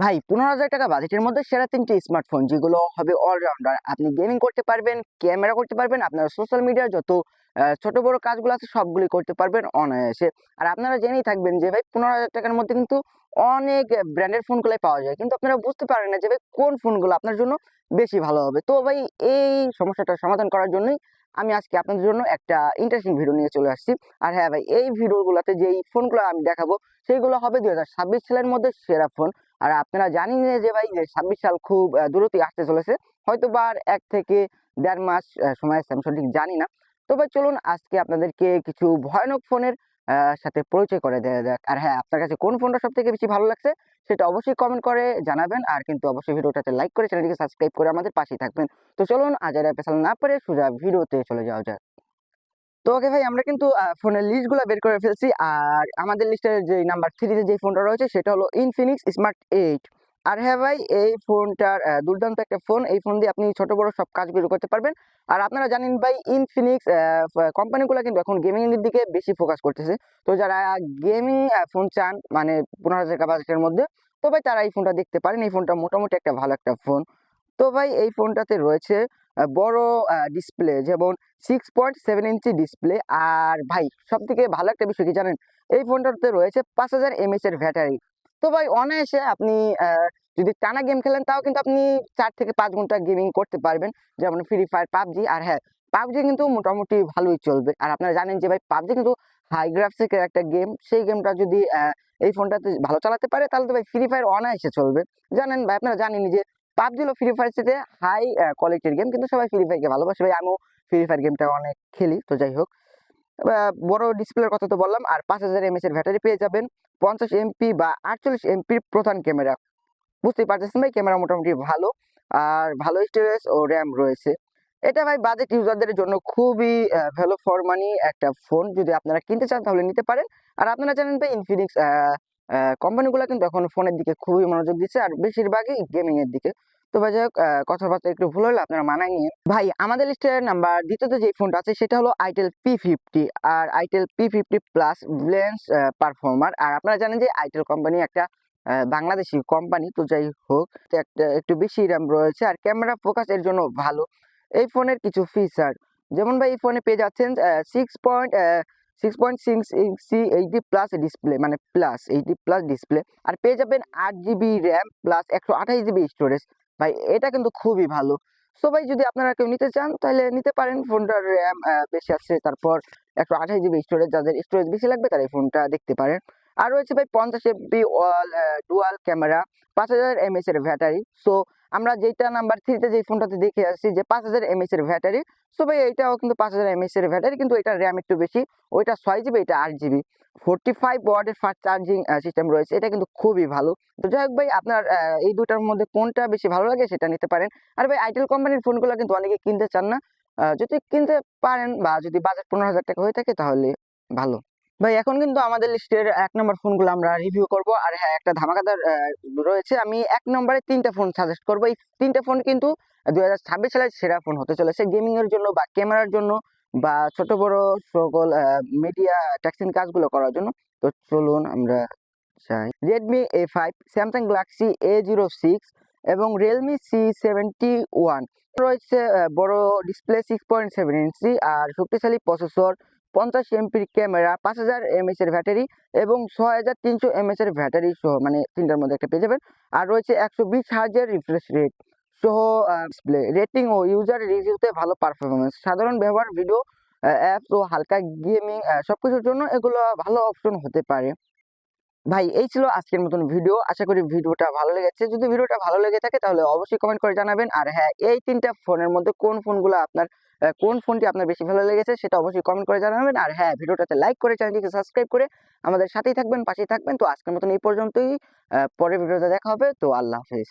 ভাই, পনেরো হাজার টাকা বাজেটের মধ্যে সেরা তিনটি স্মার্টফোন যেগুলো হবে অলরাউন্ডার আপনি গেমিং করতে পারবেন ক্যামেরা করতে পারবেন, আপনার সোশ্যাল মিডিয়ার যত ছোট বড় কাজগুলো আছে সবগুলি করতে পারবেন অনায়াসে। আর আপনারা জেনেই থাকবেন যে ভাই, পনেরো হাজার টাকার মধ্যে কিন্তু অনেক ব্র্যান্ডের ফোনগুলোই পাওয়া যায়। কিন্তু আপনারা বুঝতে পারেন না যে ভাই, কোন ফোনগুলো আপনার জন্য বেশি ভালো হবে। তো ভাই, এই সমস্যাটা সমাধান করার জন্যই আমি আজকে আপনাদের জন্য একটা ইন্টারেস্টিং ভিডিও নিয়ে চলে আসছি। আর হ্যাঁ ভাই, এই ভিডিওগুলোতে যেই ফোনগুলো আমি দেখাবো, সেইগুলো হবে দুই হাজার ছাব্বিশ সালের মধ্যে সেরা ফোন আর আপনারা জানেন যে ভাই ছাব্বিশ সাল খুব দ্রুতই আসতে চলেছে। হয়তো বা এক থেকে দেড় মাস সময় আছে, আমি সঠিক জানি না। তো ভাই, চলুন আজকে আপনাদেরকে কিছু ভয়ানক ফোনের সাথে পরিচয় করে দেওয়া যাক। আর হ্যাঁ আপনার কাছে কোন ফোনটা সব থেকে বেশি ভালো লাগছে, সেটা অবশ্যই কমেন্ট করে জানাবেন। আর কিন্তু অবশ্যই ভিডিওটাতে লাইক করে চ্যানেলটিকে সাবস্ক্রাইব করে আমাদের পাশেই থাকবেন। তো চলুন, আজ আর পেছাল না পারে সোজা ভিডিওতে চলে যাওয়া যাক। তো ওকে ভাই, আমরা কিন্তু ফোনের লিস্টগুলো বের করে ফেলছি। আর আমাদের লিস্টের যে নাম্বার থ্রিতে যে ফোনটা রয়েছে, সেটা হলো ইনফিনিক্স স্মার্ট এইট আর হ্যাঁ ভাই, এই ফোনটার দুর্দান্ত একটা ফোন এই ফোন দিয়ে আপনি ছোট, বড় সব কাজগুলো করতে পারবেন। আর আপনারা জানেন ভাই ইনফিনিক্স কোম্পানিগুলো কিন্তু এখন গেমিং এর দিকে বেশি ফোকাস করতেছে। তো যারা গেমিং ফোন চান মানে পনেরো হাজার টাকা বাজেটের মধ্যে, তো ভাই তারা এই ফোনটা দেখতে পারেন। এই ফোনটা মোটামুটি একটা ভালো একটা ফোন তো ভাই এই ফোনটাতে রয়েছে বড় ডিসপ্লে যেমন six point seven inch display আর ভাই সব থেকে ভালো একটা বিষয় কি জানেন? এই ফোনটাতে রয়েছে পাঁচ হাজার এমএস এর ব্যাটারি। তো ভাই অনায়াসে আপনি যদি টানা গেম খেলেন তাও কিন্তু আপনি চার থেকে পাঁচ ঘণ্টা গেমিং করতে পারবেন। যেমন ফ্রি ফায়ার পাবজি আর হ্যাঁ পাবজি কিন্তু মোটামুটি ভালোই চলবে। আর আপনারা জানেন যে ভাই পাবজি কিন্তু হাই গ্রাফিক্সের একটা গেম সেই গেমটা যদি এই ফোনটাতে ভালো চালাতে পারে তাহলে তো ভাই ফ্রি ফায়ার অনায়াসে চলবে। জানেন ভাই, আপনারা জানেন যে পাবজি ফ্রি ফায়ার হাই কোয়ালিটির গেম কিন্তু সবাই ফ্রি ফায়ারকে ভালোবাসে। ভাই, আমিও ফ্রি ফায়ার গেমটা অনেক খেলি, তো যাই হোক। বড় ডিসপ্লের কথা তো বললাম, আর পাঁচ হাজার এমএস এর ব্যাটারি পেয়ে যাবেন। পঞ্চাশ এমপি বা আটচল্লিশ এমপির প্রধান ক্যামেরা বুঝতেই পারতেছেন ভাই ক্যামেরা মোটামুটি ভালো, আর ভালো স্টোরেজ ও র্যাম রয়েছে। এটা ভাই বাজেট ইউজারদের জন্য খুবই ভ্যালু ফর মানি একটা ফোন যদি আপনারা কিনতে চান, তাহলে নিতে পারেন। আর আপনারা জানেন ভাই ইনফিনিক্স কোম্পানিগুলো কিন্তু এখন ফোনের দিকে খুবই মনোযোগ দিচ্ছে আর বেশিরভাগই গেমিং এর দিকে। তো ভাই যাই হোক কথাবার্তা একটু ভুল হলে, আপনারা মানায় নিয়ে ভাই, আমাদের লিস্টের নাম্বার দ্বিতীয়ত যে ফোনটা আছে, সেটা হলো আইটেল পি ফিফটি আর itel P fifty plus ব্লেন্স performer আর আপনারা জানেন যে আইটেল কোম্পানি একটা বাংলাদেশি কোম্পানি তো যাই হোক একটা একটু বেশি র্যাম রয়েছে আর ক্যামেরা ফোকাস এর জন্য ভালো। এই ফোনের কিছু ফিচার যেমন ভাই, এই ফোনে পেয়ে যাচ্ছেন six point six point six inch HD plus display মানে প্লাস এইচডি প্লাস ডিসপ্লে আর পেয়ে যাবেন আট জিবি র্যাম প্লাস একশো আঠাশ জিবি স্টোরেজ ভাই, এটা কিন্তু খুবই ভালো। সো ভাই, যদি আপনারা কেউ নিতে চান, তাহলে নিতে পারেন ফোনটার র্যাম বেশি আছে, তারপর একশো আঠাশ জিবি স্টোরেজ যাদের স্টোরেজ বেশি লাগবে, তারা এই ফোনটা দেখতে পারেন। আর রয়েছে ভাই পঞ্চাশ ওয়াল ডুয়াল ক্যামেরা পাঁচ হাজার এমএস এর ব্যাটারি সো আমরা যেটা নাম্বার থ্রিতে যে ফোনটাতে দেখে আসছি যে পাঁচ হাজার এমএস এর ব্যাটারি সো ভাই এটাও কিন্তু পাঁচ হাজার এমএস এর ব্যাটারি কিন্তু এটা র্যাম একটু বেশি। ওইটা ছয় জিবি এটা আট জিবি ফোরটি ফাইভ ওয়াটের ফাস্ট চার্জিং সিস্টেম রয়েছে। এটা কিন্তু খুবই ভালো। তো যাই হোক ভাই, আপনার এই দুটার মধ্যে কোনটা বেশি ভালো লাগে সেটা নিতে পারেন। আর ভাই আইটেল কোম্পানির ফোনগুলো কিন্তু অনেকে কিনতে চান না। যদি কিনতে পারেন বা যদি বাজেট পনেরো হাজার টাকা হয়ে থাকে, তাহলে ভালো। ভাই, এখন কিন্তু আমাদের লিস্টের এক নম্বর ফোনগুলো আমরা রিভিউ করব। আর হ্যাঁ একটা ধামাকাদার রয়েছে। আমি এক নম্বরে তিনটা ফোন সাজেস্ট করব। এই তিনটা ফোন কিন্তু দুই হাজার ছাব্বিশ সালের সেরা ফোন হতে চলেছে গেমিং এর জন্য বা ক্যামেরার জন্য বা ছোট, বড় সকল মিডিয়া ট্যাক্সিং কাজগুলো করার জন্য। তো চলুন আমরা চাই Redmi A five Samsung Galaxy A zero six এবং রিয়েলমি সি সেভেন্টি ওয়ান রয়েছে বড় display six point seven inch আর শক্তিশালী প্রসেসর পঞ্চাশ এমপির ক্যামেরা, পাঁচ হাজার এমএস এর ব্যাটারি এবং ছয় হাজার তিনশো এমএস এর ব্যাটারি সহ মানে তিনটার মধ্যে একটা পেয়ে যাবেন। আর রয়েছে একশো বিশ হাজার রিফ্রেশ রেট সহ ডিসপ্লে রেটিং ও ইউজার রিভিউতে ভালো পারফরমেন্স সাধারণ ব্যবহার ভিডিও অ্যাপস ও হালকা গেমিং সব কিছুর জন্য এগুলো ভালো অপশন হতে পারে। ভাই, এই ছিল আজকের মতন ভিডিও আশা করি ভিডিওটা ভালো লেগেছে। যদি ভিডিওটা ভালো লেগে থাকে তাহলে অবশ্যই কমেন্ট করে জানাবেন। আর হ্যাঁ এই তিনটা ফোনের মধ্যে কোন ফোনগুলো আপনার কোন ফোনটি আপনার বেশি ভালো লেগেছে সেটা অবশ্যই কমেন্ট করে জানাবেন। আর হ্যাঁ ভিডিওটাতে লাইক করে চ্যানেলটিকে সাবস্ক্রাইব করে আমাদের সাথেই থাকবেন, পাশেই থাকবেন। তো আজকের মতন এই পর্যন্তই। পরের ভিডিওতে দেখা হবে। তো আল্লাহ হাফেজ।